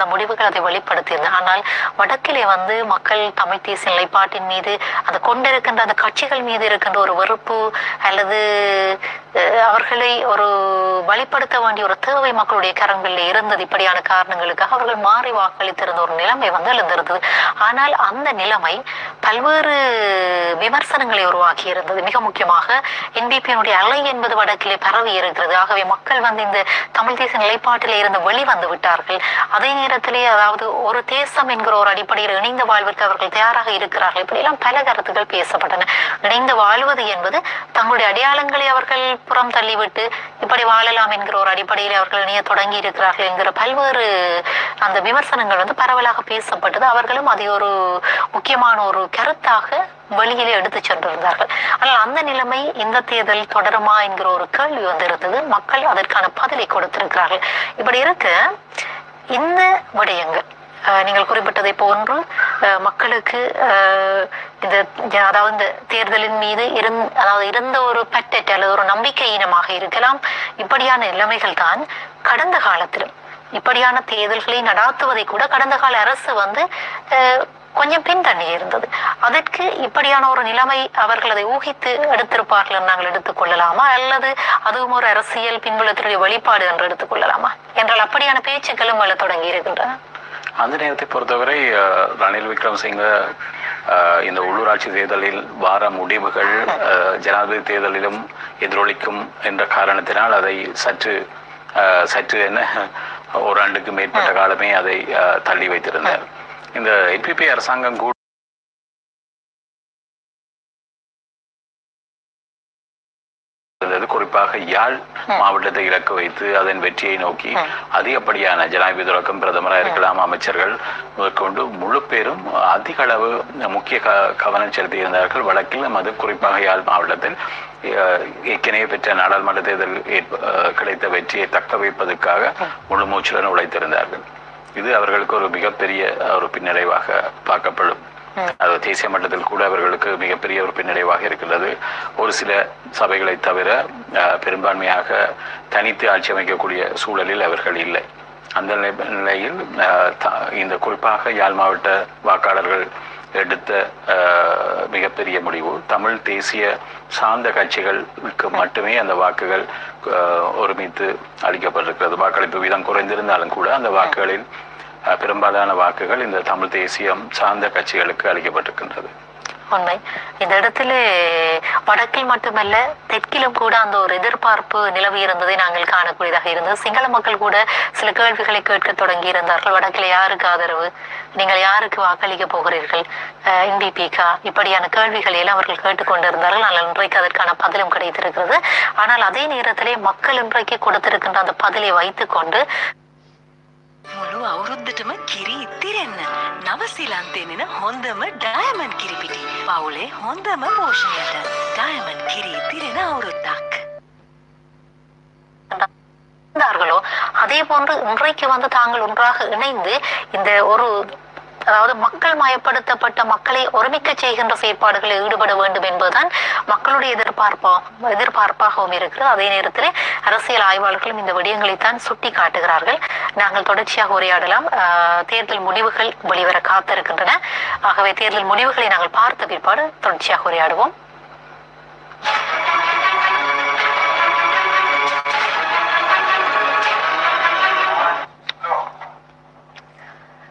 அந்த முடிவுகள் அதை வெளிப்படுத்தியது. ஆனால் வடக்கிலே வந்து மக்கள் தமிழ் தேசிய நிலைப்பாட்டின் மீது அந்த கொண்டிருக்கின்ற அந்த கட்சிகள் மீது இருக்கின்ற ஒரு வெறுப்பு அல்லது அவர்களை ஒரு வழிப்படுத்த வேண்டிய ஒரு தேவை மக்களுடைய கரங்களில் இருந்தது. இப்படியான காரணங்களுக்காக அவர்கள் மாறி வாக்களித்திருந்த ஒரு நிலைமை வந்து எழுந்திருந்தது. ஆனால் அந்த நிலைமை பல்வேறு விமர்சனங்களை உருவாக்கி இருந்தது மிக முக்கியமாக என்பிபியினுடைய அலை என்பது வடக்கிலே பரவி இருக்கிறது ஆகவே மக்கள் வந்து இந்த தமிழ் தேசிய நிலைப்பாட்டிலே இருந்து வெளிவந்து விட்டார்கள். அதே நேரம் நேரத்திலே அதாவது ஒரு தேசம் என்கிற ஒரு அடிப்படையில் இணைந்து வாழ்வதற்கு அவர்கள் தயாராக இருக்கிறார்கள். இப்படியெல்லாம் பல கருத்துக்கள் பேசப்பட்டன. இணைந்து வாழ்வது என்பது தங்களுடைய அடையாளங்களை அவர்கள் புறம் தள்ளிவிட்டு இப்படி வாழலாம் என்கிற ஒரு அடிப்படையில் அவர்கள் இணைய தொடங்கி இருக்கிறார்கள் என்கிற பல்வேறு அந்த விமர்சனங்கள் வந்து பரவலாக பேசப்பட்டது. அவர்களும் அதை ஒரு முக்கியமான ஒரு கருத்தாக வெளியிலே எடுத்து சென்றிருந்தார்கள். ஆனால் அந்த நிலைமை இந்த தேர்தல் தொடருமா என்கிற ஒரு கேள்வி வந்து இருந்தது. மக்கள் அதற்கான பதிலை கொடுத்திருக்கிறார்கள். இப்படி இருக்க இந்த விடயங்கள் நீங்கள் குறிப்பிட்டதை போன்று அஹ், மக்களுக்கு இந்த அதாவது இந்த தேர்தலின் மீது இருந் அதாவது இருந்த ஒரு பற்றற்ற அல்லது ஒரு நம்பிக்கையினமாக இருக்கலாம். இப்படியான நிலைமைகள் தான் கடந்த காலத்திலும். இப்படியான தேர்தல்களை நடாத்துவதை கூட கடந்த கால அரசு வந்து கொஞ்சம் பின்தள்ளி இருந்தது. அதற்கு இப்படியான ஒரு நிலைமை அவர்கள் அதை ஊகித்து எடுத்திருப்பார்கள் நாங்கள் எடுத்துக்கொள்ளலாமா அல்லது அதுவும் ஒரு அரசியல் பின்புலத்தினுடைய வெளிப்பாடு என்று எடுத்துக்கொள்ளலாமா என்றால் அப்படியான பேச்சுக்களும் எழத் தொடங்கி இருக்கின்றன. அந்த நேரத்தை பொறுத்தவரை ரணில் விக்ரமசிங்க இந்த உள்ளூராட்சி தேர்தலில் வார முடிவுகள் ஜனாதிபதி தேர்தலிலும் எதிரொலிக்கும் என்ற காரணத்தினால் அதை சற்று அஹ், சற்று என்ன ஒரு ஆண்டுக்கு மேற்பட்ட காலமே அதை தள்ளி வைத்திருந்தார். இந்த என்பிபி அரசாங்கம் கூட இருந்தது. குறிப்பாக யாழ் மாவட்டத்தை இலக்கு வைத்து அதன் வெற்றியை நோக்கி அதிகப்படியான ஜனாதிபதி தொடக்கம் பிரதமராக இருக்கலாம் அமைச்சர்கள் கொண்டு முழு பேரும் அதிக அளவு முக்கிய க- கவனம் செலுத்தியிருந்தார்கள். வடக்கில் அது குறிப்பாக யாழ் மாவட்டத்தில் ஏற்கனவே பெற்ற நாடாளுமன்ற தேர்தல் கிடைத்த வெற்றியை தக்க வைப்பதற்காக முழு மூச்சுடன் உழைத்திருந்தார்கள். இது அவர்களுக்கு ஒரு மிகப்பெரிய ஒரு பின்னடைவாக பார்க்கப்படும். அது தேசிய மட்டத்தில் கூட அவர்களுக்கு மிகப்பெரிய ஒரு பின்னடைவாக இருக்கின்றது. ஒரு சில சபைகளை தவிர அஹ், பெரும்பான்மையாக தனித்து ஆட்சி அமைக்கக்கூடிய சூழலில் அவர்கள் இல்லை. அந்த நிலை- நிலையில் அஹ், இந்த குறிப்பாக யாழ் மாவட்ட வாக்காளர்கள் எடுத்த மிகப்பெரிய முடிவு. தமிழ் தேசிய சார்ந்த கட்சிகளுக்கு மட்டுமே அந்த வாக்குகள் அஹ், ஒருமித்து அளிக்கப்பட்டிருக்கிறது. வாக்களிப்பு வீதம் குறைந்திருந்தாலும் கூட அந்த வாக்குகளில் பெரும்பாலான வாக்குகள் இந்த தமிழ் தேசியம் சார்ந்த கட்சிகளுக்கு அளிக்கப்பட்டிருக்கின்றது. உண்மை. இந்த இடத்துல வடக்கில் மட்டுமல்ல தெற்கிலும் கூட அந்த ஒரு எதிர்பார்ப்பு நிலவி இருந்ததை நாங்கள் காணக்கூடியதாக இருந்தது. சிங்கள மக்கள் கூட சில கேள்விகளை கேட்க தொடங்கி இருந்தார்கள். வடக்கில் யாருக்கு ஆதரவு? நீங்கள் யாருக்கு வாக்களிக்க போகிறீர்கள்? இண்டிபிகா இப்படியான கேள்விகளை எல்லாம் அவர்கள் கேட்டுக்கொண்டிருந்தார்கள் ஆனால் இன்றைக்கு அதற்கான பதிலும் கிடைத்திருக்கிறது. ஆனால் அதே நேரத்திலே மக்கள் இன்றைக்கு கொடுத்திருக்கின்ற அந்த பதிலை வைத்துக்கொண்டு මුළු අවුරුද්දටම කිරි ඉතිරෙන්න නවසිලන්තෙනෙන හොඳම ඩයමන් කිරිපිටි පවුලේ හොඳම පෝෂණයට ඩයමන් කිරි ඉතිරෙන අවුරුද්දක් இருந்தார்களோ அதே போன்று இன்றைக்கு வந்து தாங்கள் ஒன்றாக இணைந்து இந்த ஒரு அதாவது மக்கள் மயப்படுத்தப்பட்ட மக்களை ஒருமிக்க செய்கின்ற செயற்பாடுகளில் ஈடுபட வேண்டும் என்பதுதான் மக்களுடைய எதிர்பார்ப்பா எதிர்பார்ப்பாகவும் இருக்கிறது. அதே நேரத்தில் அரசியல் ஆய்வாளர்களும் இந்த விடயங்களைத்தான் சுட்டி காட்டுகிறார்கள் நாங்கள் தொடர்ச்சியாக உரையாடலாம். தேர்தல் முடிவுகள் வெளிவர காத்திருக்கின்றன. ஆகவே தேர்தல் முடிவுகளை நாங்கள் பார்த்த பிற்பாடு தொடர்ச்சியாக உரையாடுவோம்.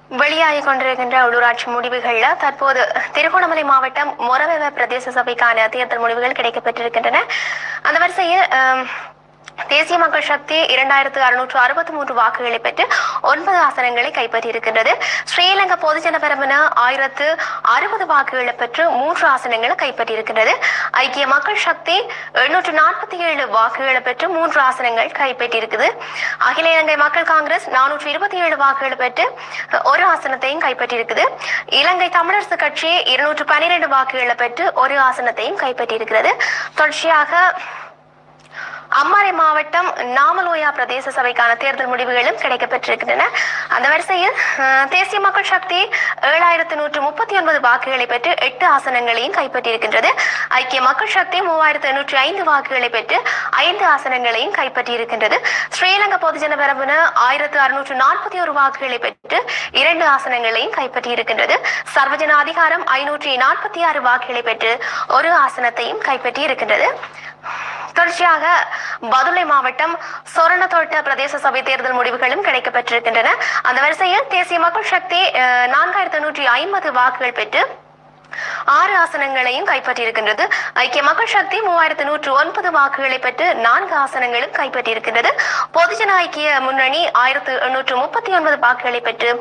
வெளியாகி கொண்டிருக்கின்ற உள்ளூராட்சி முடிவுகள்ல தற்போது திருகோணமலை மாவட்டம் மொரவெவ பிரதேச சபைக்கான தேர்தல் முடிவுகள் கிடைக்கப்பெற்றிருக்கின்றன. அந்த வரிசையில் தேசிய மக்கள் சக்தி இரண்டாயிரத்து அறுநூற்று அறுபத்தி மூன்று வாக்குகளை பெற்று ஒன்பது ஆசனங்களை கைப்பற்றியிருக்கின்றது. ஸ்ரீலங்கா பொதுஜன பெரமுன ஆயிரத்து அறுபது வாக்குகளை பெற்று மூன்று ஆசனங்களை கைப்பற்றியிருக்கின்றது. ஐக்கிய மக்கள் சக்தி எண்ணூற்று நாற்பத்தி ஏழு வாக்குகளை பெற்று மூன்று ஆசனங்கள் கைப்பற்றியிருக்குது. அகில இலங்கை மக்கள் காங்கிரஸ் நானூற்று இருபத்தி ஏழு வாக்குகளை பெற்று ஒரு ஆசனத்தையும் கைப்பற்றியிருக்குது. இலங்கை தமிழரசு கட்சி இருநூற்று பன்னிரண்டு வாக்குகளை பெற்று ஒரு ஆசனத்தையும் கைப்பற்றியிருக்கிறது. தொடர்ச்சியாக அம்மாறை மாவட்டம் நாமலோயா பிரதேச சபைக்கான தேர்தல் முடிவுகளும் கிடைக்கப்பெற்றிருக்கின்றன. அந்த வரிசையில் தேசிய மக்கள் சக்தி ஏழாயிரத்து நூற்று முப்பத்தி ஒன்பது வாக்குகளை பெற்று எட்டு ஆசனங்களையும் கைப்பற்றியிருக்கின்றது. ஐக்கிய மக்கள் சக்தி மூவாயிரத்து எண்ணூற்றி ஐந்து வாக்குகளை பெற்று ஐந்து ஆசனங்களையும் கைப்பற்றியிருக்கின்றது. ஸ்ரீலங்கா பொதுஜன பெரமுன ஆயிரத்து அறுநூற்று நாற்பத்தி ஒரு வாக்குகளை பெற்று இரண்டு ஆசனங்களையும் கைப்பற்றியிருக்கின்றது. சர்வஜன அதிகாரம் ஐநூற்றி நாற்பத்தி ஆறு வாக்குகளை பெற்று ஒரு ஆசனத்தையும் கைப்பற்றியிருக்கின்றது. தொடர்ச்சியாக பதுளை மாவட்டம் சொரணத்தோட்ட பிரதேச சபை தேர்தல் முடிவுகளும் கிடைக்கப்பெற்றிருக்கின்றன. அந்த வரிசையில் தேசிய மக்கள் சக்தி அஹ், நான்காயிரத்து நூற்றி ஐம்பது வாக்குகள் பெற்று ஆறு ஆசனங்களையும் கைப்பற்றியிருக்கின்றது. ஐக்கிய மக்கள் சக்தி மூவாயிரத்தி நூற்று ஒன்பது வாக்குகளை பெற்று நான்கு ஆசனங்களும் கைப்பற்றியிருக்கின்றது. பொதுஜன ஐக்கிய முன்னணி ஆயிரத்து எண்ணூற்று முப்பத்தி ஒன்பது வாக்குகளை பெற்று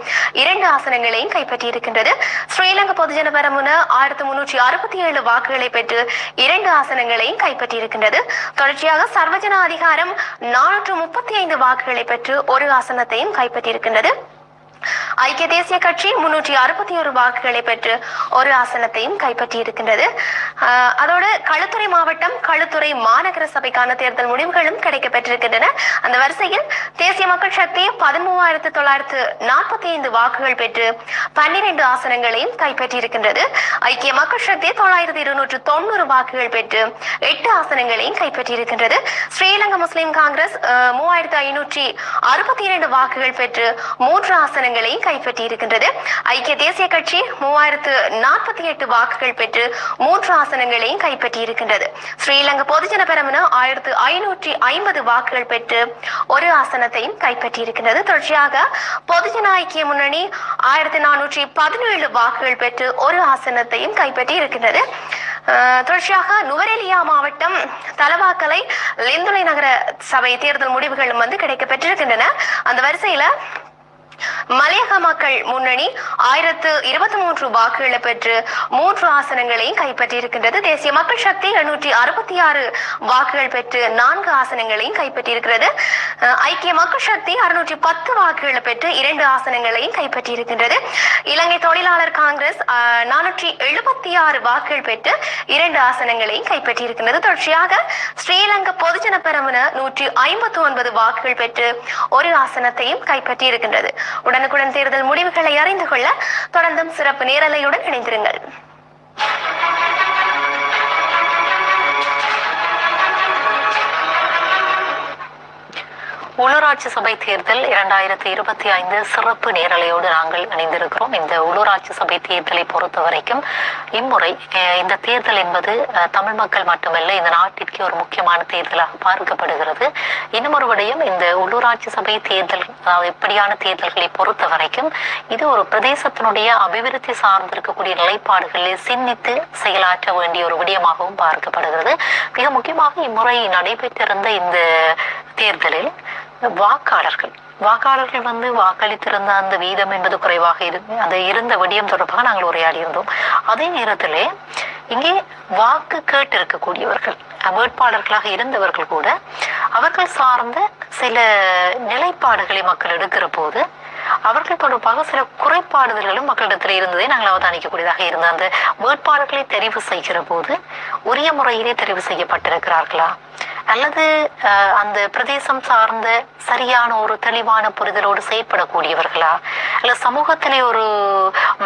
இரண்டு ஆசனங்களையும் கைப்பற்றியிருக்கின்றது. ஸ்ரீலங்கா பொதுஜன பெரமுன ஆயிரத்து முன்னூற்றி அறுபத்தி ஏழு வாக்குகளை பெற்று இரண்டு ஆசனங்களையும் கைப்பற்றியிருக்கின்றது. தொடர்ச்சியாக சர்வஜன அதிகாரம் நானூற்று முப்பத்தி ஐந்து வாக்குகளை பெற்று ஒரு ஆசனத்தையும் கைப்பற்றியிருக்கின்றது. ஐக்கிய தேசிய கட்சி முன்னூற்றி அறுபத்தி ஒரு வாக்குகளை பெற்று ஒரு ஆசனத்தையும் கைப்பற்றி இருக்கின்றது அதோடு களுத்துறை மாவட்டம் களுத்துறை மாநகர சபைக்கான தேர்தல் முடிவுகளும் கிடைக்கப்பெற்றிருக்கின்றன. அந்த வரிசையில் தேசிய மக்கள் சக்தி பதிமூவாயிரத்து தொள்ளாயிரத்து நாற்பத்தி ஐந்து வாக்குகள் பெற்று பன்னிரண்டு ஆசனங்களையும் கைப்பற்றியிருக்கின்றது. ஐக்கிய மக்கள் சக்தி தொள்ளாயிரத்தி இருநூற்று தொண்ணூறு வாக்குகள் பெற்று எட்டு ஆசனங்களையும் கைப்பற்றியிருக்கின்றது. ஸ்ரீலங்கா முஸ்லிம் காங்கிரஸ் மூவாயிரத்து ஐநூற்றி அறுபத்தி இரண்டு வாக்குகள் பெற்று மூன்று ஆசனங்கள் கைப்பற்றி கைப்பற்றியிருக்கின்றது. ஐக்கிய தேசிய கட்சி மூவாயிரத்து நாற்பத்தி எட்டு வாக்குகள் பெற்று மூன்று ஆசனங்களையும் கைப்பற்றியிருக்கின்றது. ஸ்ரீலங்கா பொதுஜன பெரமுன ஆயிரத்து ஐநூற்றி ஐம்பது வாக்குகள் பெற்று ஒரு ஆசனத்தையும் கைப்பற்றியிருக்கின்றது. தொடர்ச்சியாக பொதுஜன ஐக்கிய முன்னணி ஆயிரத்தி நானூற்றி பதினேழு வாக்குகள் பெற்று ஒரு ஆசனத்தையும் கைப்பற்றி இருக்கின்றது தொடர்ச்சியாக நுவரெலியா மாவட்டம் தலவாக்கலை லிந்துளை நகர சபை தேர்தல் முடிவுகளும் வந்து கிடைக்கப்பெற்றிருக்கின்றன. அந்த வரிசையில மலையக மக்கள் முன்னணி ஆயிரத்து இருபத்தி மூன்று வாக்குகளை பெற்று மூன்று ஆசனங்களையும் கைப்பற்றியிருக்கின்றது. தேசிய மக்கள் சக்தி எழுநூற்றி அறுபத்தி ஆறு வாக்குகள் பெற்று நான்கு ஆசனங்களையும் கைப்பற்றியிருக்கிறது. ஐக்கிய மக்கள் சக்தி அறுநூற்றி பத்து வாக்குகளை பெற்று இரண்டு ஆசனங்களையும் கைப்பற்றியிருக்கின்றது. இலங்கை தொழிலாளர் காங்கிரஸ் நானூற்றி எழுபத்தி ஆறு வாக்குகள் பெற்று இரண்டு ஆசனங்களையும் கைப்பற்றியிருக்கின்றது. தொடர்ச்சியாக ஸ்ரீலங்கா பொதுஜன பெரமுன நூற்றி ஐம்பத்தி ஒன்பது வாக்குகள் பெற்று ஒரு ஆசனத்தையும் கைப்பற்றியிருக்கின்றது. உடனுக்குடன் தேர்தல் முடிவுகளை அறிந்து கொள்ள தொடர்ந்தும் சிறப்பு நேரலையுடன் இணைந்திருங்கள். உள்ளூராட்சி சபை தேர்தல் இரண்டாயிரத்தி இருபத்தி ஐந்து சிறப்பு நேரலையோடு நாங்கள் இணைந்திருக்கிறோம். இந்த உள்ளூராட்சி சபை தேர்தலை பொறுத்த வரைக்கும் இம்முறை இந்த தேர்தல் என்பது தமிழ் மக்கள் மட்டுமல்ல இந்த நாட்டிற்கு ஒரு முக்கியமான தேர்தலாக பார்க்கப்படுகிறது. இன்னும் ஒரு விடயம் இந்த உள்ளூராட்சி சபை தேர்தல் எப்படியான இப்படியான தேர்தல்களை பொறுத்த வரைக்கும் இது ஒரு பிரதேசத்தினுடைய அபிவிருத்தி சார்ந்திருக்கக்கூடிய நிலைப்பாடுகளில் சிந்தித்து செயலாற்ற வேண்டிய ஒரு விடயமாகவும் பார்க்கப்படுகிறது. மிக முக்கியமாக இம்முறை நடைபெற்றிருந்த இந்த தேர்தலில் வாக்காளர்கள். வாக்காளர்கள் வந்து வாக்களித்திருந்த அந்த வீதம் என்பது குறைவாக இருந்து அந்த இருந்த விடயம் தொடர்பாக நாங்கள் உரையாடியிருந்தோம். அதே நேரத்திலே இங்கே வாக்கு கேட்டு இருக்கக்கூடியவர்கள் வேட்பாளர்களாக இருந்தவர்கள் கூட அவர்கள் சார்ந்த சில நிலைப்பாடுகளை மக்கள் எடுக்கிற போது அவர்கள் தொடர்பாக சில குறைபாடுதல்களும் மக்களிடத்தில் இருந்ததை நாங்கள் அவதானிக்கக்கூடியதாக இருந்த அந்த வேட்பாளர்களை தெரிவு செய்கிற போது உரிய முறையிலே தெரிவு செய்யப்பட்டிருக்கிறார்களா? அல்லது அந்த பிரதேசம் சார்ந்த சரியான ஒரு தெளிவான புரிதலோடு செயற்படக்கூடியவர்களா? அல்ல சமூகத்திலே ஒரு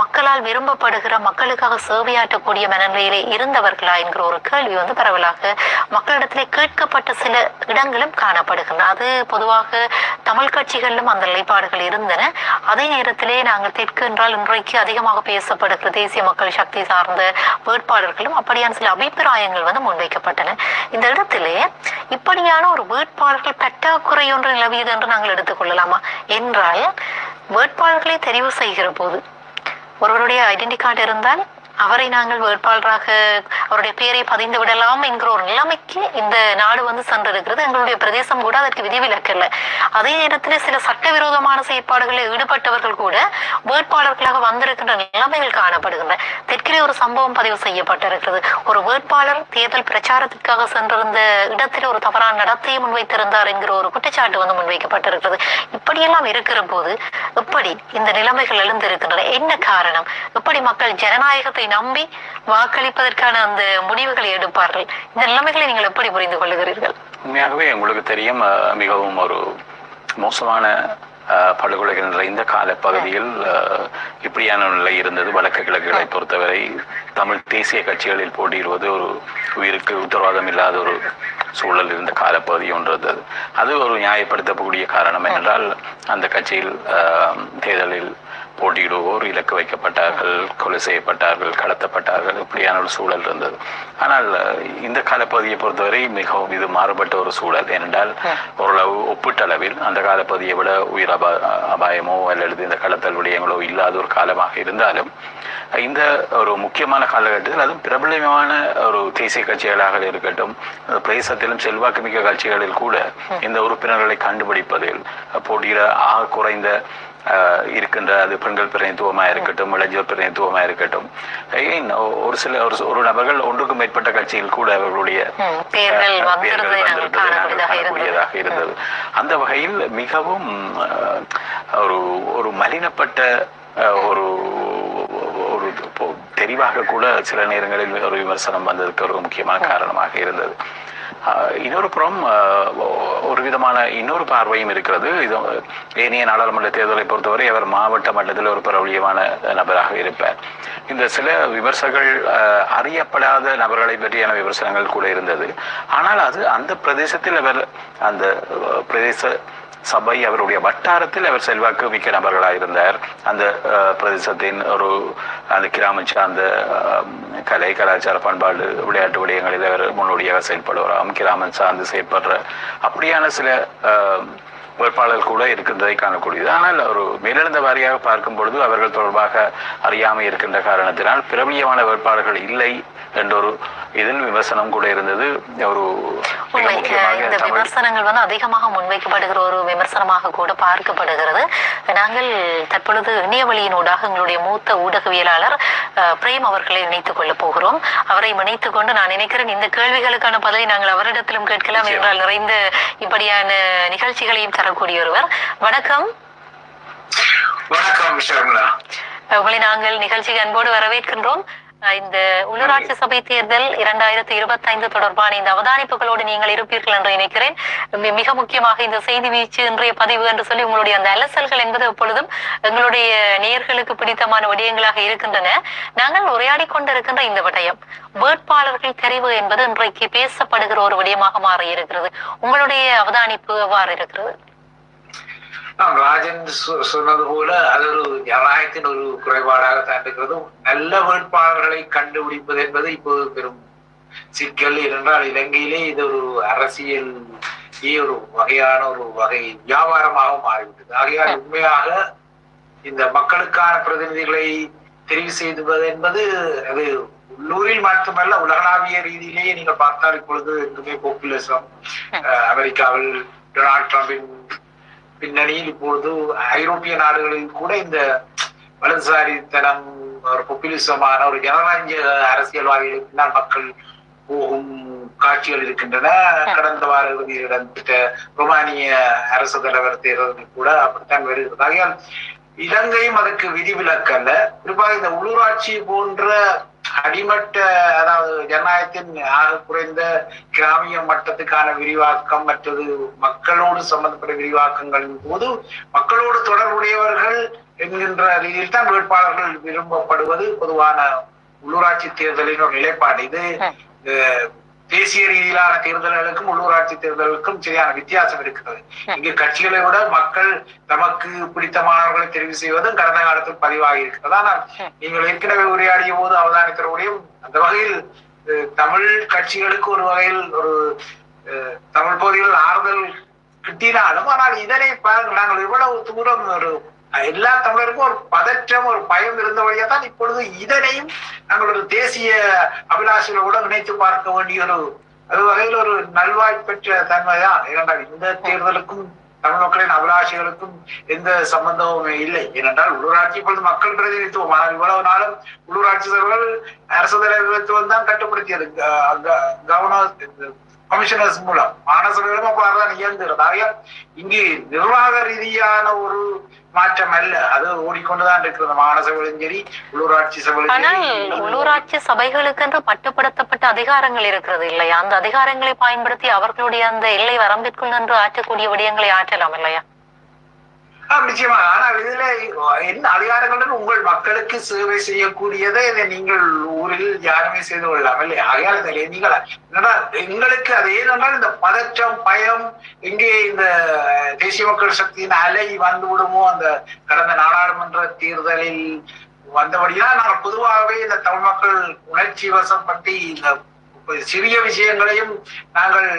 மக்களால் விரும்பப்படுகிற மக்களுக்காக சேவையாற்றக்கூடிய மனநிலையிலே இருந்தவர்களா என்கிற ஒரு கேள்வி வந்து பரவலாக மக்களிடத்திலே கேட்கப்பட்ட சில இடங்களும் காணப்படுகின்றன. அது பொதுவாக தமிழ் கட்சிகளிலும் அந்த நிலைப்பாடுகள் இருந்தன. அதே நேரத்திலே நாங்கள் தெற்கு என்றால் இன்றைக்கு அதிகமாக பேசப்படுகிற தேசிய மக்கள் சக்தி சார்ந்த வேட்பாளர்களும் அப்படியான சில அபிப்பிராயங்கள் வந்து முன்வைக்கப்பட்டன. இந்த இடத்திலே இப்படியான ஒரு வேட்பாளர்கள் பற்றாக்குறை ஒன்று நிலவியது என்று நாங்கள் எடுத்துக்கொள்ளலாமா? என்றால் வேட்பாளர்களை தெரிவு செய்கிற போது ஒருவருடைய ஐடென்டி கார்டு இருந்தால் அவரை நாங்கள் வேட்பாளராக அவருடைய பெயரை பதிந்து விடலாம் என்கிற ஒரு நிலைமைக்கு இந்த நாடு வந்து சென்றிருக்கிறது. எங்களுடைய பிரதேசம் கூட அதற்கு விதிவிலக்கல்ல. அதே நேரத்தில் சில சட்டவிரோதமான செயற்பாடுகளில் ஈடுபட்டவர்கள் கூட வேட்பாளர்களாக வந்திருக்கின்ற நிலைமைகள் காணப்படுகின்றன. தெற்கிலே ஒரு சம்பவம் பதிவு செய்யப்பட்டிருக்கிறது. ஒரு வேட்பாளர் தேர்தல் பிரச்சாரத்திற்காக சென்றிருந்த இடத்தில் ஒரு தவறான நடத்தையை முன்வைத்திருந்தார் என்கிற ஒரு குற்றச்சாட்டு வந்து முன்வைக்கப்பட்டிருக்கிறது. இப்படியெல்லாம் இருக்கிற போது எப்படி இந்த நிலைமைகள் எழுந்திருக்கின்றன? என்ன காரணம்? எப்படி மக்கள் ஜனநாயகத்தை நம்பி வாக்களிப்பதற்கான அந்த முடிவுகளை எடுப்பார்கள். இந்த நிலைமைகளை நீங்கள் எப்படி புரிந்து கொள்ளுகிறீர்கள்? உண்மையாகவே உங்களுக்கு தெரியும் மிகவும் ஒரு மோசமான படுகொலைகள் நிறைந்த காலப்பகுதியில் இப்படியான நிலை இருந்தது. வடக்கு கிழக்குகளை பொறுத்தவரை தமிழ் தேசிய கட்சிகளில் போட்டியிடுவது ஒரு உயிருக்கு உத்தரவாதம் இல்லாத ஒரு சூழல் இருந்த காலப்பகுதி ஒன்று இருந்தது அது ஒரு நியாயப்படுத்தக்கூடிய காரணம் என்னென்றால் அந்த கட்சியில் தேர்தலில் போட்டியிடுவோர் இலக்கு வைக்கப்பட்டார்கள் கொலை செய்யப்பட்டார்கள் கடத்தப்பட்டார்கள் இப்படியான ஒரு சூழல் இருந்தது. ஆனால் இந்த காலப்பகுதியை பொறுத்தவரை மிகவும் இது மாறுபட்ட ஒரு சூழல். ஏனென்றால் ஓரளவு ஒப்பீட்டளவில் அந்த காலப்பகுதியை விட உயிர் அபா அபாயமோ அல்லது இந்த கடத்தல் விடயங்களோ இல்லாத ஒரு காலமாக இருந்தாலும் இந்த ஒரு முக்கியமான காலகட்டத்தில் அதுவும் பிரபலமான ஒரு தேசிய கட்சிகளாக இருக்கட்டும் பிரதேசத்திலும் செல்வாக்குமிக்க கட்சிகளில் கூட இந்த உறுப்பினர்களை கண்டுபிடிப்பதில் போட்டியிட ஆக குறைந்த இருக்கின்ற அது பெண்கள் பிரதிநிதித்துவமா இருக்கட்டும் இளைஞர் பிரதிநிதித்துவமா இருக்கட்டும். ஒரு சில ஒரு ஒரு நபர்கள் ஒன்றுக்கும் மேற்பட்ட கட்சியில் கூட அவர்களுடைய காணக்கூடியதாக இருந்தது. அந்த வகையில் மிகவும் ஒரு ஒரு மலினப்பட்ட ஒரு ஒரு தெரிவாக கூட சில நேரங்களில் ஒரு விமர்சனம் வந்ததுக்கு ஒரு முக்கியமான காரணமாக இருந்தது. இன்னொரு புறம் ஒரு விதமான இன்னொரு பார்வையும் இருக்கிறது. இது ஏனைய நாடாளுமன்ற தேர்தலை பொறுத்தவரை அவர் மாவட்ட மட்டத்தில் ஒரு பிரபலியமான நபராக இருப்பார். இந்த சில விமர்சகர்கள் அறியப்படாத நபர்களை பற்றியான விமர்சனங்கள் கூட இருந்தது. ஆனால் அது அந்த பிரதேசத்தில் அவர் அந்த பிரதேச சபை அவருடைய வட்டாரத்தில் அவர் செல்வாக்கு மிக்க நபர்களாக இருந்தார். அந்த அஹ், பிரதேசத்தின் ஒரு அந்த கிராம சார்ந்த கலை கலாச்சார பண்பாடு விளையாட்டு விடயங்களில் அவர் முன்னோடியாக செயல்படுவாராம். கிராமம் சார்ந்து செயல்படுற அப்படியான சில வேட்பாளர்கள் கூட இருக்கின்றதை காணக்கூடியது. ஆனால் ஒரு மேலெழுந்த வாரியாக பார்க்கும் பொழுது அவர்கள் தொடர்பாக அறியாமை இருக்கின்ற காரணத்தினால் பிரபலியமான வேட்பாளர்கள் இல்லை என்ற ஒரு இதில் விமர்சனம் கூட இருந்தது. ஒரு இந்த விமர்சனங்கள் வந்து அதிகமாக முன்வைக்கப்படுகிற ஒரு விமர்சனமாக கூட பார்க்கப்படுகிறது. நாங்கள் தற்பொழுது இணையவழியினூடாக எங்களுடைய மூத்த ஊடகவியலாளர் பிரேம் அவர்களை இணைத்துக் கொள்ளப் போகிறோம். அவரை இணைத்துக் கொண்டு நான் நினைக்கிறேன் இந்த கேள்விகளுக்கான பதிலை நாங்கள் அவரிடத்திலும் கேட்கலாம். என்றால் நிறைந்த இப்படியான நிகழ்ச்சிகளையும் தரக்கூடிய ஒருவர் வணக்கம். வணக்கம் ஷர்மிளா. உங்களை நாங்கள் நிகழ்ச்சிக்கு அன்போடு வரவேற்கின்றோம். இந்த உள்ளூராட்சி சபை தேர்தல் இரண்டாயிரத்தி இருபத்தி ஐந்து தொடர்பான இந்த அவதானிப்புகளோடு நீங்கள் இருப்பீர்கள் என்று நினைக்கிறேன். மிக முக்கியமாக இந்த செய்தி வீச்சு இன்றைய பதிவு என்று சொல்லி உங்களுடைய அந்த அலசல்கள் என்பது எப்பொழுதும் எங்களுடைய நேயர்களுக்கு பிடித்தமான விடயங்களாக இருக்கின்றன. நாங்கள் உரையாடி கொண்டிருக்கின்ற இந்த விடயம் வேட்பாளர்கள் தெரிவு என்பது இன்றைக்கு பேசப்படுகிற ஒரு விடயமாக மாறி இருக்கிறது உங்களுடைய அவதானிப்பு எவ்வாறு இருக்கிறது? சொ- சொன்னது போல அது ஒரு ஜனநாயகத்தின் ஒரு குறைபாடாகத்தான் இருக்கிறது. நல்ல வேட்பாளர்களை கண்டுபிடிப்பது என்பது இப்போது பெரும் சிக்கல். ஏனென்றால் இலங்கையிலே இது ஒரு அரசியல் ஒரு வகையான ஒரு வகை வியாபாரமாக மாறிவிட்டது. ஆகையால் உண்மையாக இந்த மக்களுக்கான பிரதிநிதிகளை தெரிவு செய்வது என்பது அது உள்ளூரில் மட்டுமல்ல உலகளாவிய ரீதியிலேயே நீங்கள் பார்த்தால் இப்பொழுது எங்குமே பாப்புலிசம் அமெரிக்காவில் டொனால்ட் ட்ரம்பின் பின்னணியில் இப்பொழுது ஐரோப்பிய நாடுகளில் கூட இந்த வலதுசாரித்தனம் ஒரு பொப்புலிசமான ஒரு ஜனநாயக அரசியல்வாதிகள் பின்னால் மக்கள் போகும் காட்சிகள் இருக்கின்றன. கடந்த வார இறுதியில் இடம்பெற்ற ரோமானிய அரசு தலைவர் தேர்தலில் கூட அப்படித்தான் வருகிறது. ஆகையால் இலங்கையும் அதற்கு விதிவிலக்கல்ல குறிப்பாக இந்த உள்ளூராட்சி போன்ற அடிமட்ட அதாவது ஜனநாயகத்தின் ஆக குறைந்த கிராமிய மட்டத்துக்கான விரிவாக்கம் மற்றது மக்களோடு சம்பந்தப்பட்ட விரிவாக்கங்களின் போது மக்களோடு தொடர்புடையவர்கள் என்கின்ற ரீதியில் தான் வேட்பாளர்கள் விரும்பப்படுவது பொதுவான உள்ளூராட்சி தேர்தலின் ஒரு நிலைப்பாடு. இது தேசிய ரீதியிலான தேர்தல்களுக்கும் உள்ளூராட்சி தேர்தலுக்கும் சரியான வித்தியாசம் இருக்கிறது. இங்கு கட்சிகளை விட மக்கள் தமக்கு பிடித்தமானவர்களை தெரிவு செய்வதும் கடந்த காலத்தில் பதிவாகி இருக்கிறது. ஆனால் நீங்கள் ஏற்கனவே உரையாடிய போது அவதானிக்கிற முடியும் அந்த வகையில் தமிழ் கட்சிகளுக்கு ஒரு வகையில் ஒரு தமிழ் பகுதியில் ஆறுதல் கிட்டினாலும் ஆனால் இதனை நாங்கள் இவ்வளவு தூரம் ஒரு எல்லா தமிழருக்கும் ஒரு பதற்றம் ஒரு பயம் இருந்த வழியா தான் இப்பொழுது இதனையும் நம்மளோட தேசிய அபிலாஷைகளோட நினைத்து பார்க்க வேண்டிய ஒரு அது வகையில் ஒரு நல்வாய் பெற்ற தன்மைதான். ஏனென்றால் இந்த தேர்தலுக்கும் தமிழ் மக்களின் அபிலாஷைகளுக்கும் எந்த சம்பந்தமும் இல்லை. ஏனென்றால் உள்ளூராட்சி இப்பொழுது மக்கள் பிரதிநிதித்துவம். ஆனால் இவ்வளவு நாளும் உள்ளூராட்சி தலைவர்கள் அரசு தலைவத்துவம் தான் கட்டுப்படுத்தியது. க- கவர்னர் கமிஷனர்ஸ் மூலம் மாநசபைகளும் அவ்வாறுதான் இயங்குகிறது ஆகையால் இங்கு நிர்வாக ரீதியான ஒரு மாற்றம் அல்ல அது ஓடிக்கொண்டுதான் இருக்கிறது மாநசபைகளும் சரி உள்ளூராட்சி சபைகளும் ஆனால் சரி உள்ளூராட்சி சபைகளுக்கென்று மட்டுப்படுத்தப்பட்ட அதிகாரங்கள் இருக்கிறது இல்லையா அந்த அதிகாரங்களை பயன்படுத்தி அவர்களுடைய அந்த எல்லை வரம்பிற்குள் நின்று ஆற்றக்கூடிய விடயங்களை ஆற்றலாம் இல்லையா நிச்சயமாக ஆனால் இதுல என்ன அதிகாரங்கள் உங்கள் மக்களுக்கு சேவை செய்யக்கூடியதை இதை நீங்கள் ஊரில் யாருமே செய்து கொள்ளாமல் இல்லையா நீங்கள்? என்னடா எங்களுக்கு அது ஏனென்றால் இந்த பதற்றம் பயம் எங்கே இந்த தேசிய மக்கள் சக்தியின் அலை வந்து விடுமோ? அந்த கடந்த நாடாளுமன்ற தேர்தலில் வந்தபடியா நாங்கள் பொதுவாகவே இந்த தமிழ் மக்கள் உணர்ச்சி வசப்பட்டு இந்த சிறிய விஷயங்களையும் நாங்கள்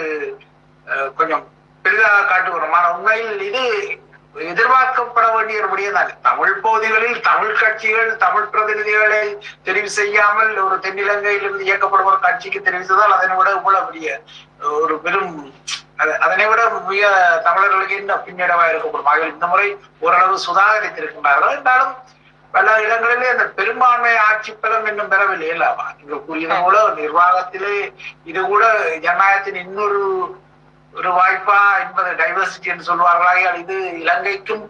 அஹ், கொஞ்சம் பெரிதாக காட்டுகிறோம். ஆனால் உண்மையில் இது எதிர்பார்க்கப்பட வேண்டிய தான். தமிழ் பகுதிகளில் தமிழ் கட்சிகள் தமிழ் பிரதிநிதிகளை தெரிவு செய்யாமல் ஒரு தென்னிலங்கையிலிருந்து இயக்கப்படும் ஒரு கட்சிக்கு தெரிவு செய்தால் அதனை விட இவ்வளவு பெரிய ஒரு பெரும் அது- அதனை விட மிக தமிழர்களுக்கு என்ன பின்னடைவா இருக்கப்படும் ஆகிய இந்த முறை ஓரளவு சுதாகரித்திருக்கின்றார்கள். என்றாலும் பல இடங்களிலே அந்த பெரும்பான்மை ஆட்சி பலம் இன்னும் பெறவில்லை. அல்லவா நீங்க கூறியது போல நிர்வாகத்திலே இது கூட ஜனநாயகத்தின் இன்னொரு ஒரு வாய்ப்பா என்பது டைவர்சிட்டி என்று சொல்வார்களாக இது இலங்கைக்கும்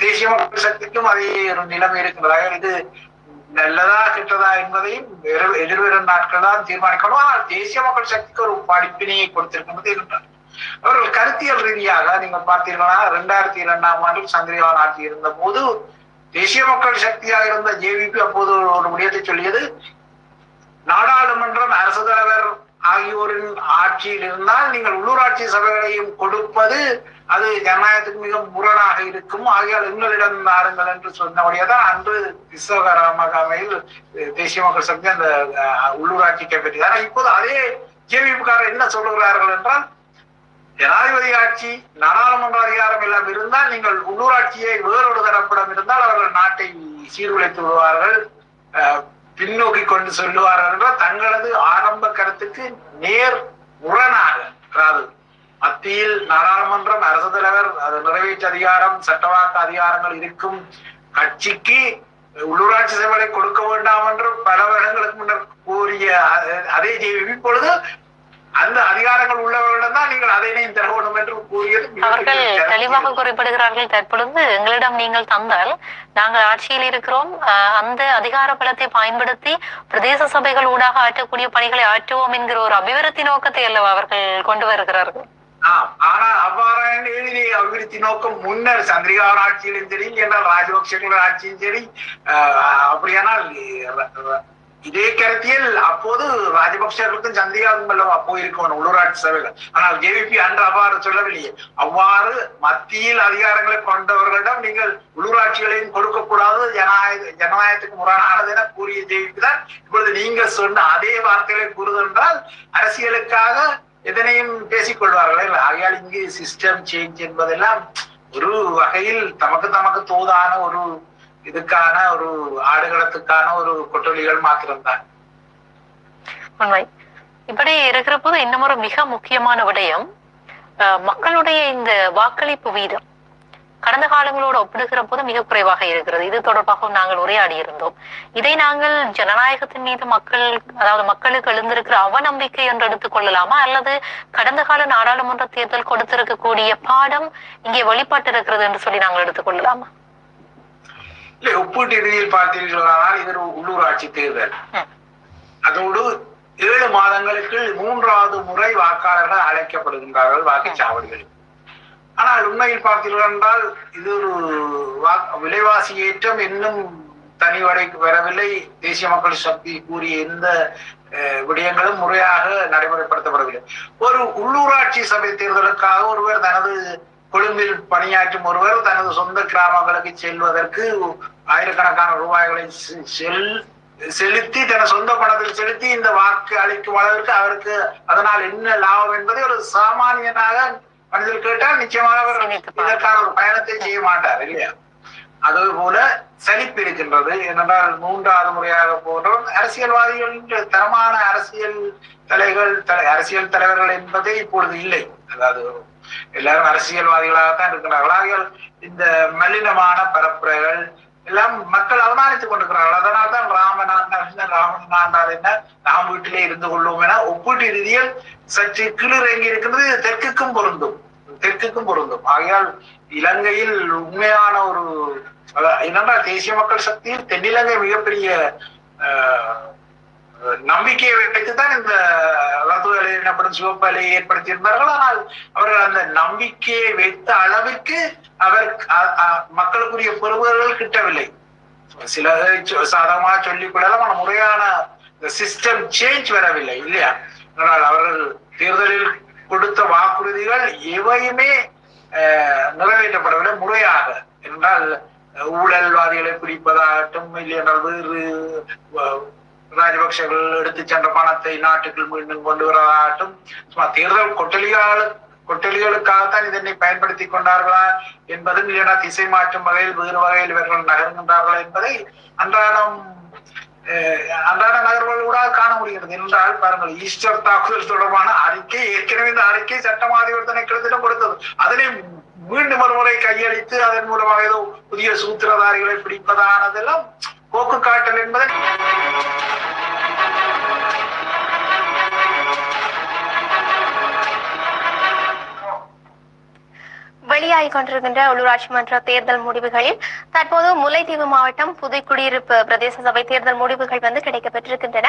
தேசிய மக்கள் சக்திக்கும் அதே ஒரு நிலைமை இருக்கிறதாக இது நல்லதா கெட்டதா என்பதையும் எதிர்வரும் நாட்கள் தான் தீர்மானிக்கணும். ஆனால் தேசிய மக்கள் சக்திக்கு ஒரு படிப்பினையை கொடுத்திருக்கின்றது அவர்கள் கருத்தியல் ரீதியாக நீங்க பார்த்தீர்களா ரெண்டாயிரத்தி இரண்டாம் ஆண்டில் சந்திரிகான் ஆட்சி இருந்த போது தேசிய மக்கள் சக்தியாக இருந்த ஜேவிபி அப்போது ஒரு முடியத்தை சொல்லியது நாடாளுமன்றம் ஆட்சியில் இருந்தால் நீங்கள் உள்ளூராட்சி சபைகளையும் கொடுப்பது அது ஜனநாயகத்துக்கு மிக முரணாக இருக்கும். ஆகையால் எங்களிடம் நாருங்கள் என்று சொன்னபடியே தான் அன்று விஸ்வகராமகாமையில் தேசிய மக்கள் சக்தி அந்த உள்ளூராட்சி கைப்பற்றி ஆனால் இப்போது அதே ஜேவிபிக்காரர் என்ன சொல்லுகிறார்கள் என்றால் ஜனாதிபதி ஆட்சி நாடாளுமன்ற அதிகாரம் எல்லாம் இருந்தால் நீங்கள் உள்ளூராட்சியை வேறொரு தரப்படம் இருந்தால் அவர்கள் நாட்டை சீர்குலைத்து விடுவார்கள். அஹ், பின்னோக்கி கொண்டு சொல்லுவார்கள் என்றால் தங்களது ஆரம்ப கருத்துக்கு நேர் முரணாக அதாவது மத்தியில் நாடாளுமன்றம் அரசு தலைவர் அது நிறைவேற்று அதிகாரம் சட்டவாக்க அதிகாரங்கள் இருக்கும் கட்சிக்கு உள்ளூராட்சி சேவைகளை கொடுக்க வேண்டாம் என்று பல வருடங்களுக்கு முன்னர் கூறிய அதே ஜேவி இப்பொழுது அந்த அதிகாரங்கள் உள்ளவர்களிடம் தான் நீங்கள் அதனையும் தர வேண்டும் என்று கூறியது அவர்கள். தெளிவாக குறிப்பிடுகிறார்கள். தற்பொழுது எங்களிடம் நீங்கள் தந்தால் நாங்கள் ஆட்சியில் இருக்கிறோம். அந்த அதிகார பலத்தை பயன்படுத்தி பிரதேச சபைகள் ஊடாக ஆற்றக்கூடிய பணிகளை ஆற்றுவோம் என்கிற ஒரு அபிவிருத்தி நோக்கத்தை அல்லவா அவர்கள் கொண்டு வருகிறார்கள்? ஆனால் அவ்வாறான அபிவிருத்தி நோக்கம் முன்னர் சந்திரிகாவின் ஆட்சியிலும் சரி என்றால் ராஜபக்சேக்கள் ஆட்சியும் சரி அப்படியானால் இதே கருத்தியல் அப்போது ராஜபக்சர்களுக்கும் சந்திரிகாவுக்கும் அல்லவா போயிருக்கணும் உள்ளூராட்சி சபைகள். ஆனால் ஜேவிபி அன்று அவ்வாறு சொல்லவில்லையே. அவ்வாறு மத்தியில் அதிகாரங்களை கொண்டவர்களிடம் நீங்கள் உள்ளூராட்சிகளையும் கொடுக்கக்கூடாது ஜனநாயக ஜனநாயகத்துக்கு முரணானது என கூறிய ஜேவிபி தான். இப்பொழுது நீங்க சொன்ன அதே வார்த்தைகளை கூறுதென்றால் அரசியலுக்காக எதனையும் பேசிக் கொள்வார்கள் ஆகையால் இங்கு சிஸ்டம் சேஞ்ச் என்பதெல்லாம் ஒரு வகையில் தமக்கு தமக்கு தோதான ஒரு இதுக்கான ஒரு ஆடுகளத்துக்கான ஒரு கொட்டொலிகள் மாத்திரம்தான். உண்மை. இப்படி இருக்கிற போது இன்னமொரு ஒரு மிக முக்கியமான விடயம் மக்களுடைய இந்த வாக்களிப்பு வீதம் கடந்த காலங்களோடு ஒப்பிடுகிற போது மிக குறைவாக இருக்கிறது. இது தொடர்பாகவும் நாங்கள் உரையாடி இருந்தோம். இதை நாங்கள் ஜனநாயகத்தின் மீது மக்கள் அதாவது மக்களுக்கு எழுந்திருக்கிற அவநம்பிக்கை என்று எடுத்துக் கொள்ளலாமா? அல்லது கடந்த கால நாடாளுமன்ற தேர்தல் கொடுத்திருக்கக்கூடிய பாடம் இங்கே வெளிப்பட்டு இருக்கிறது என்று சொல்லி நாங்கள் எடுத்துக்கொள்ளலாமா இல்லை ஒப்பீட்டு ரீதியில் பார்த்தீர்களானால் இது உள்ளூராட்சி தேர்தல். அதோடு ஏழு மாதங்களுக்கு மூன்றாவது முறை வாக்காளர்கள் அழைக்கப்படுகின்றார்கள் வாக்குச்சாவடிகளில். ஆனால் உண்மையில் பார்த்தீர்கள் என்றால் இது ஒரு விலைவாசி ஏற்றம் இன்னும் தனிவடைக்கு வரவில்லை. தேசிய மக்கள் சக்தி கூறிய எந்த விடயங்களும் முறையாக நடைமுறைப்படுத்தப்படவில்லை. ஒரு உள்ளூராட்சி சபை தேர்தலுக்காக ஒருவர் தனது கொழும்பில் பணியாற்றும் ஒருவர் தனது சொந்த கிராமங்களுக்கு செல்வதற்கு ஆயிரக்கணக்கான ரூபாய்களை செல் செலுத்தி தன சொந்த பணத்தில் செலுத்தி இந்த வாக்கு அளிக்கும் அளவிற்கு அவருக்கு அதனால் என்ன லாபம் என்பதை ஒரு சாமானியனாக மனதில் கேட்டால் நிச்சயமாக அவர். இதற்கான ஒரு பயணத்தை செய்ய மாட்டார் இல்லையா? அதே போல சலிப்பு இருக்கின்றது. ஏனென்றால் மூன்றாவது முறையாக போன்றோம் அரசியல்வாதிகளின் தரமான அரசியல் தலைகள் தலை- அரசியல் தலைவர்கள் என்பதே இப்பொழுது இல்லை. அதாவது எல்லாரும் அரசியல்வாதிகளாகத்தான் இருக்கிறார்கள். ஆகியால் இந்த மலினமான பரப்புரைகள் எல்லாம் மக்கள் அவமானித்துக் கொண்டிருக்கிறார்கள். அதனால் தான் ராமன் ஆண்டால் என்ன? என்ன நாம் வீட்டிலே இருந்து கொள்வோம் என ஒப்பீட்டு ரீதியில் சற்று கீழிறங்கி இருக்கிறது தெற்குக்கும் பொருந்தும். தெற்குக்கும் பொருந்தும். ஆகையால் இலங்கையில் உண்மையான ஒரு அதான் தேசிய மக்கள் சக்தியில் தென்னிலங்கை மிகப்பெரிய நம்பிக்கையை வைத்துதான் இந்த ரத்து அலை எனப்படும் சிவப்பு அலையை ஏற்படுத்தியிருந்தார்கள். ஆனால் அவர்கள் அந்த நம்பிக்கையை வைத்த அளவிற்கு அவர் மக்களுக்குரிய பெறுபவர்கள் கிட்டவில்லை. சில சாதகமாக சொல்லிக் கொள்ளலாம். ஆனால் முறையான சிஸ்டம் சேஞ்ச் வரவில்லை இல்லையா? ஆனால் அவர்கள் தேர்தலில் கொடுத்த வாக்குறுதிகள் எவையுமே அஹ், நிறைவேற்றப்படவில்லை. முறையாக என்றால் ஊழல்வாதிகளை குறிப்பதாகட்டும் இல்லை என்றால் வேறு ராஜபக்சர்கள் எடுத்து சென்ற பணத்தை நாட்டுக்குள் மீண்டும் கொண்டு வருவதாகட்டும் சும்மா தேர்தல் கொட்டலிகள் கொட்டலிகளுக்காகத்தான் இதனை பயன்படுத்தி கொண்டார்களா என்பதும் இல்லைனா திசை மாற்றும் வகையில் வேறு வகையில் இவர்கள் நகர்கின்றார்களா என்பதை அன்றாடம் அஹ், அன்றாட நகர்வுகள் கூட காண முடிகிறது. என்றால் பாருங்கள் ஈஸ்டர் தாக்குதல் தொடர்பான அறிக்கை ஏற்கனவே இந்த அறிக்கை சட்டமா அதிபர் திணைக்களத்திடம் கொடுத்தது. அதனை மீண்டும் ஒருமுறை கையளித்து அதன் மூலமாக ஏதோ புதிய சூத்திரதாரிகளை பிடிப்பதானதெல்லாம் போக்கு காட்டல் என்பதை வெளியாகிக் கொண்டிருக்கின்ற உள்ளூராட்சி மன்ற தேர்தல் முடிவுகளில் தற்போது முல்லைத்தீவு மாவட்டம் புதுக்குடியிருப்பு பிரதேச சபை தேர்தல் முடிவுகள் வந்து கிடைக்கப்பெற்றிருக்கின்றன.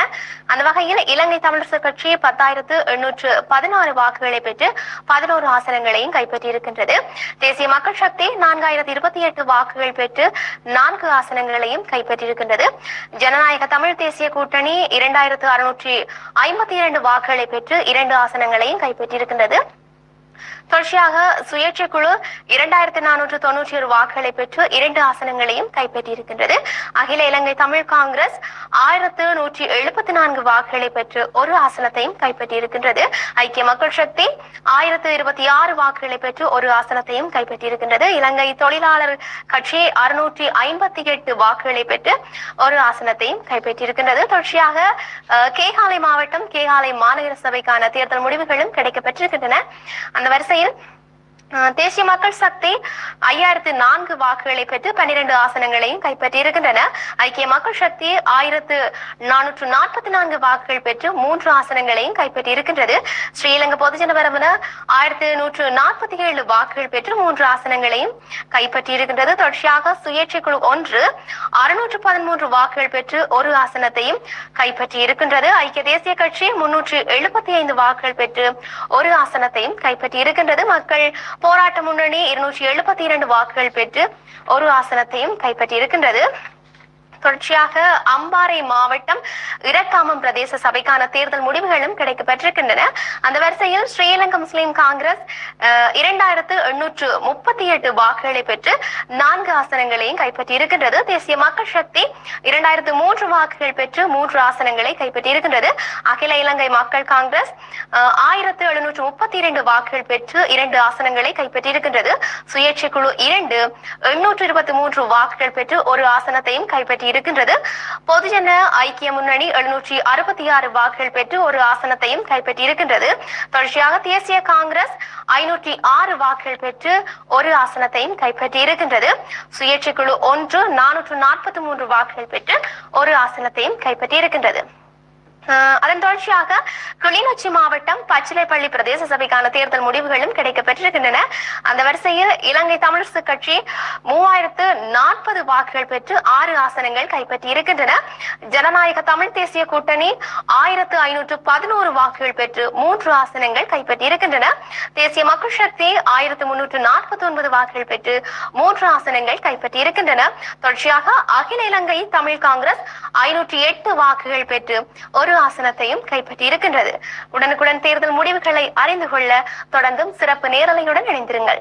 அந்த வகையில் இலங்கை தமிழரசு கட்சி பத்தாயிரத்து எண்ணூற்று பதினாறு வாக்குகளை பெற்று பதினோரு ஆசனங்களையும் கைப்பற்றியிருக்கின்றது. தேசிய மக்கள் சக்தி நான்காயிரத்து இருபத்தி எட்டு வாக்குகள் பெற்று நான்கு ஆசனங்களையும் கைப்பற்றியிருக்கின்றது. ஜனநாயக தமிழ் தேசிய கூட்டணி இரண்டாயிரத்து அறுநூற்றி ஐம்பத்தி இரண்டு வாக்குகளை பெற்று இரண்டு ஆசனங்களையும் கைப்பற்றியிருக்கின்றது. தொடர்ச்சியாக சுயேட்சை குழு இரண்டாயிரத்தி நானூற்று தொன்னூற்றி ஒரு வாக்குகளை பெற்று இரண்டு ஆசனங்களையும் கைப்பற்றியிருக்கின்றது. அகில இலங்கை தமிழ் காங்கிரஸ் ஆயிரத்து நூற்றி எழுபத்தி நான்கு வாக்குகளை பெற்று ஒரு ஆசனத்தையும் கைப்பற்றியிருக்கின்றது. ஐக்கிய மக்கள் சக்தி ஆயிரத்து இருபத்தி ஆறு வாக்குகளை பெற்று ஒரு ஆசனத்தையும் கைப்பற்றியிருக்கின்றது. இலங்கை தொழிலாளர் கட்சி அறுநூற்றி ஐம்பத்தி எட்டு வாக்குகளை பெற்று ஒரு ஆசனத்தையும் கைப்பற்றியிருக்கின்றது. தொடர்ச்சியாக கேகாலை மாவட்டம் கேகாலை மாநகர சபைக்கான தேர்தல் முடிவுகளும் கிடைக்கப்பெற்றிருக்கின்றன. அந்த வரிசை fail தேசிய மக்கள் சக்தி ஐயாயிரத்து நான்கு வாக்குகளை பெற்று பன்னிரண்டு ஆசனங்களையும் கைப்பற்றி இருக்கின்றன ஐக்கிய மக்கள் சக்தி ஆயிரத்து நானூற்று நாற்பத்தி நான்கு வாக்குகள் பெற்று மூன்று ஆசனங்களையும் கைப்பற்றி இருக்கின்றது ஸ்ரீலங்கா பொதுஜன பரமன ஆயிரத்து நூற்று நாற்பத்தி ஏழு வாக்குகள் பெற்று மூன்று ஆசனங்களையும் கைப்பற்றி இருக்கின்றது தொடர்ச்சியாக சுயேட்சை குழு ஒன்று அறுநூற்று பதிமூன்று வாக்குகள் பெற்று ஒரு ஆசனத்தையும் கைப்பற்றி இருக்கின்றது ஐக்கிய தேசிய கட்சி முன்னூற்று எழுபத்தி ஐந்து வாக்குகள் பெற்று ஒரு ஆசனத்தையும் கைப்பற்றி இருக்கின்றது மக்கள் போராட்ட முன்னணி இருநூற்றி எழுபத்தி இரண்டு வாக்குகள் பெற்று ஒரு ஆசனத்தையும் கைப்பற்றி இருக்கின்றது தொடர்ச்சியாக அம்பாறை மாவட்டம் இரக்காமம் பிரதேச சபைக்கான தேர்தல் முடிவுகளும் கிடைக்கப்பெற்றிருக்கின்றன அந்த வரிசையில் ஸ்ரீலங்கா முஸ்லிம் காங்கிரஸ் இரண்டாயிரத்து எண்ணூற்று முப்பத்தி எட்டு வாக்குகளை பெற்று நான்கு ஆசனங்களையும் கைப்பற்றி இருக்கின்றது தேசிய மக்கள் சக்தி இரண்டாயிரத்து மூன்று வாக்குகள் பெற்று மூன்று ஆசனங்களை கைப்பற்றி இருக்கின்றது அகில இலங்கை மக்கள் காங்கிரஸ் ஆயிரத்து எழுநூற்று முப்பத்தி இரண்டு வாக்குகள் பெற்று இரண்டு ஆசனங்களை கைப்பற்றி இருக்கின்றது சுயேட்சை குழு இரண்டு எண்ணூற்று இருபத்தி மூன்று வாக்குகள் பெற்று ஒரு ஆசனத்தையும் கைப்பற்றி இருக்கின்றது. பொதுஜன ஐக்கிய முன்னணி எழுநூற்றி அறுபத்தி ஆறு வாக்குகள் பெற்று ஒரு ஆசனத்தையும் கைப்பற்றி இருக்கின்றது தொடர்ச்சியாக தேசிய காங்கிரஸ் ஐநூற்றி ஆறு வாக்குகள் பெற்று ஒரு ஆசனத்தையும் கைப்பற்றி இருக்கின்றது சுயேட்சை குழு ஒன்று நானூற்று நாற்பத்தி மூன்று வாக்குகள் பெற்று ஒரு ஆசனத்தையும் கைப்பற்றியிருக்கின்றது. அதன் தொடர்ச்சியாக கிளிநொச்சி மாவட்டம் பச்சிலைப்பள்ளி பிரதேச சபைக்கான தேர்தல் முடிவுகளும் கிடைக்கப்பெற்றிருக்கின்றன. அந்த வரிசையில் இலங்கை தமிழரசு கட்சி மூவாயிரத்து நாற்பது வாக்குகள் பெற்று ஆறு ஆசனங்கள் கைப்பற்றி இருக்கின்றன ஜனநாயக தமிழ் தேசிய கூட்டணி ஆயிரத்து ஐநூற்று பதினோரு வாக்குகள் பெற்று மூன்று ஆசனங்கள் கைப்பற்றி இருக்கின்றன தேசிய மக்கள் சக்தி ஆயிரத்து முன்னூற்று நாற்பத்தி ஒன்பது வாக்குகள் பெற்று மூன்று ஆசனங்கள் கைப்பற்றி இருக்கின்றன தொடர்ச்சியாக அகில இலங்கை தமிழ் காங்கிரஸ் ஐநூற்றி எட்டு வாக்குகள் பெற்று ஒரு முதல் ஆசனத்தையும் கைப்பற்றி இருக்கின்றது உடனுக்குடன் தேர்தல் முடிவுகளை அறிந்து கொள்ள தொடர்ந்தும் சிறப்பு நேரலையுடன் இணைந்திருங்கள்.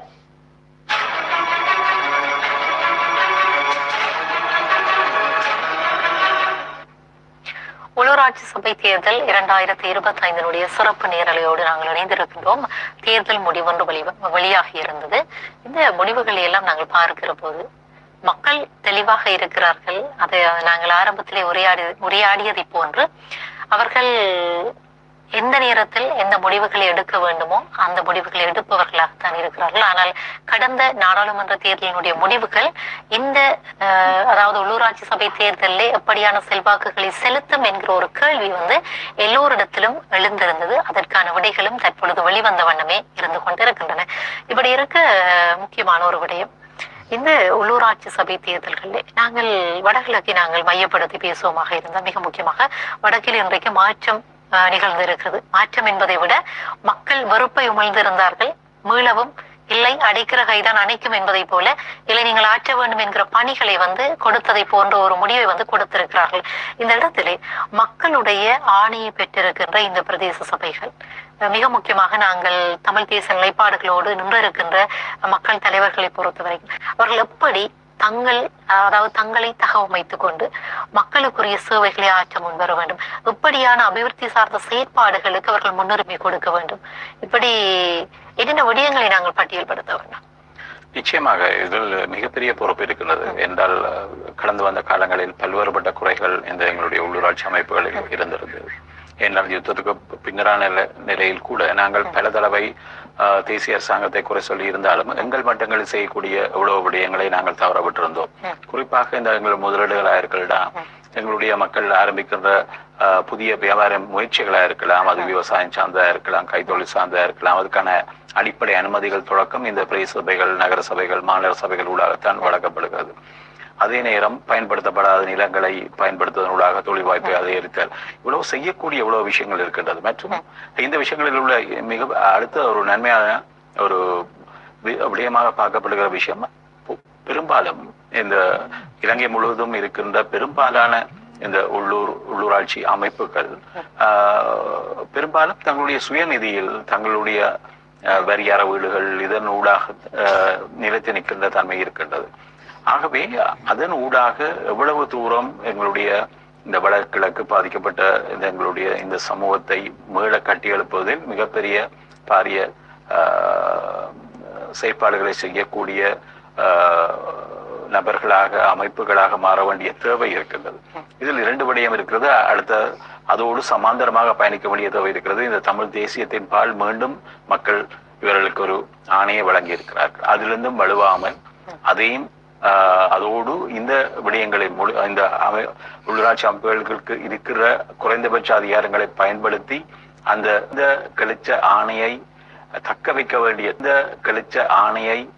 உள்ளூராட்சி சபை தேர்தல் இரண்டாயிரத்தி இருபத்தி ஐந்தினுடைய சிறப்பு நேரலையோடு நாங்கள் இணைந்திருக்கின்றோம். தேர்தல் முடிவொன்று வெளி வெளியாகி இருந்தது. இந்த முடிவுகளை எல்லாம் நாங்கள் பார்க்கிற போது மக்கள் தெளிவாக இருக்கிறார்கள். அதை நாங்கள் ஆரம்பத்திலே உரையாடி உரையாடியதை போன்று அவர்கள் எந்த நேரத்தில் எந்த முடிவுகளை எடுக்க வேண்டுமோ அந்த முடிவுகளை எடுப்பவர்களாகத்தான் இருக்கிறார்கள். ஆனால் கடந்த நாடாளுமன்ற தேர்தலினுடைய முடிவுகள் இந்த அஹ், அதாவது உள்ளூராட்சி சபை தேர்தலில் எப்படியான செல்வாக்குகளை செலுத்தும் என்கிற ஒரு கேள்வி வந்து எல்லோரிடத்திலும் எழுந்திருந்தது. அதற்கான விடைகளும் தற்பொழுது வெளிவந்த வண்ணமே இருந்து கொண்டிருக்கின்றன. இப்படி இருக்க முக்கியமான ஒரு விடயம் இந்த உள்ளூராட்சி சபை தேர்தல்களில் நாங்கள் வடகிழக்கை நாங்கள் மையப்படுத்தி பேசுவோமாக இருந்தால் மிக முக்கியமாக வடக்கில் இன்றைக்கு மாற்றம் அஹ், நிகழ்ந்திருக்கிறது. மாற்றம் என்பதை விட மக்கள் வெறுப்பை உமிழ்ந்திருந்தார்கள் மீளவும் இல்லை அடைக்கிற கைதான் அணைக்கும் என்பதை போல இல்லை நீங்கள் ஆற்ற வேண்டும் என்கிற பணிகளை வந்து கொடுத்ததை போன்ற ஒரு முடிவை வந்து கொடுத்திருக்கிறார்கள். இந்த இடத்திலே மக்களுடைய ஆணையை பெற்றிருக்கின்ற இந்த பிரதேச சபைகள் அஹ் மிக முக்கியமாக நாங்கள் தமிழ் தேச நிலைப்பாடுகளோடு நின்றிருக்கின்ற மக்கள் தலைவர்களை பொறுத்தவரைக்கும் அவர்கள் எப்படி தங்கள் அதாவது தங்களை தகவமைத்துக் கொண்டு மக்களுக்குரிய சேவைகளை ஆற்ற முன்வர வேண்டும். இப்படியான அபிவிருத்தி சார்ந்த செயற்பாடுகளுக்கு அவர்கள் முன்னுரிமை கொடுக்க வேண்டும். இப்படி என்னென்ன விடயங்களை நாங்கள் பட்டியல்படுத்த வேண்டும்? நிச்சயமாக இதில் மிகப்பெரிய பொறுப்பு இருக்கின்றது என்றால் கடந்து வந்த காலங்களில் பல்வேறுபட்ட குறைகள் இந்த எங்களுடைய உள்ளூராட்சி அமைப்புகளில் இருந்திருந்தது. என்றால் யுத்தத்துக்கு பின்னரான நில- நிலையில் கூட நாங்கள் பல தடவை தேசிய அரசாங்கத்தை குறை சொல்லி இருந்தாலும் எங்கள் மட்டங்களில் செய்யக்கூடிய எவ்வளவு விடயங்களை நாங்கள் தவற விட்டிருந்தோம் குறிப்பாக இந்த எங்கள் முதலீடுகளாக இருக்கலாம் எங்களுடைய மக்கள் ஆரம்பிக்கின்ற புதிய வியாபார முயற்சிகளா இருக்கலாம் அது விவசாயம் சார்ந்ததா இருக்கலாம் கைத்தொழில் சார்ந்ததா இருக்கலாம் அதுக்கான அடிப்படை அனுமதிகள் தொடக்கம் இந்த பிரதேச சபைகள் நகர சபைகள் மாநகர சபைகள் ஊடாகத்தான் வழங்கப்படுகிறது. அதே நேரம் பயன்படுத்தப்படாத நிலங்களை பயன்படுத்துவதனூடாக தொழில் வாய்ப்பை அதிகரித்தல். இவ்வளவு செய்யக்கூடிய இவ்வளவு விஷயங்கள் இருக்கின்றது. மற்றும் இந்த விஷயங்களில் உள்ள மிக அடுத்த ஒரு நன்மையான ஒரு விடயமாக பார்க்கப்படுகிற விஷயம் பெரும்பாலும் இந்த இலங்கை முழுவதும் இருக்கின்ற பெரும்பாலான இந்த உள்ளூர் உள்ளூராட்சி அமைப்புகள் ஆஹ், பெரும்பாலும் தங்களுடைய சுயநிதியில் தங்களுடைய ஆஹ், வரி அறவீடுகள் இதன் ஊடாக நிலைத்து நிற்கின்ற தன்மை இருக்கின்றது. ஆகவே அதன் ஊடாக எவ்வளவு தூரம் எங்களுடைய இந்த வடகிழக்கு பாதிக்கப்பட்ட இந்த எங்களுடைய இந்த சமூகத்தை மீள கட்டி எழுப்புவதில் மிகப்பெரிய பாரிய ஆஹ், செயற்பாடுகளை செய்யக்கூடிய ஆஹ், நபர்களாக அமைப்புகளாக மாற வேண்டிய தேவை இருக்கின்றது இதில் இரண்டு விடயம் இருக்கிறது. அடுத்த அதோடு சமாந்தரமாக பயணிக்க வேண்டிய தேவை இருக்கிறது. இந்த தமிழ் தேசியத்தின் பால் மீண்டும் மக்கள் இவர்களுக்கு ஒரு ஆணையை வழங்கி இருக்கிறார்கள் அதிலிருந்தும் வலுவாமல் அதையும் அதோடு இந்த விடயங்களை முழு இந்த அமை உள்ளூராட்சி அமைப்புகளுக்கு இருக்கிற குறைந்தபட்ச அதிகாரங்களை பயன்படுத்தி அந்த இந்த கழிச்ச ஆணையை தக்க வைக்க வேண்டிய இந்த கழிச்ச ஆணையை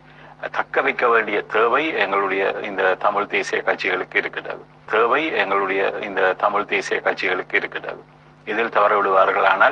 தக்க வைக்க வேண்டிய தேவை எங்களுடைய இந்த தமிழ் தேசிய கட்சிகளுக்கு இருக்கிறது. தேவை எங்களுடைய இந்த தமிழ் தேசிய கட்சிகளுக்கு இருக்கிறது. இதில் தவற விடுவார்களானால்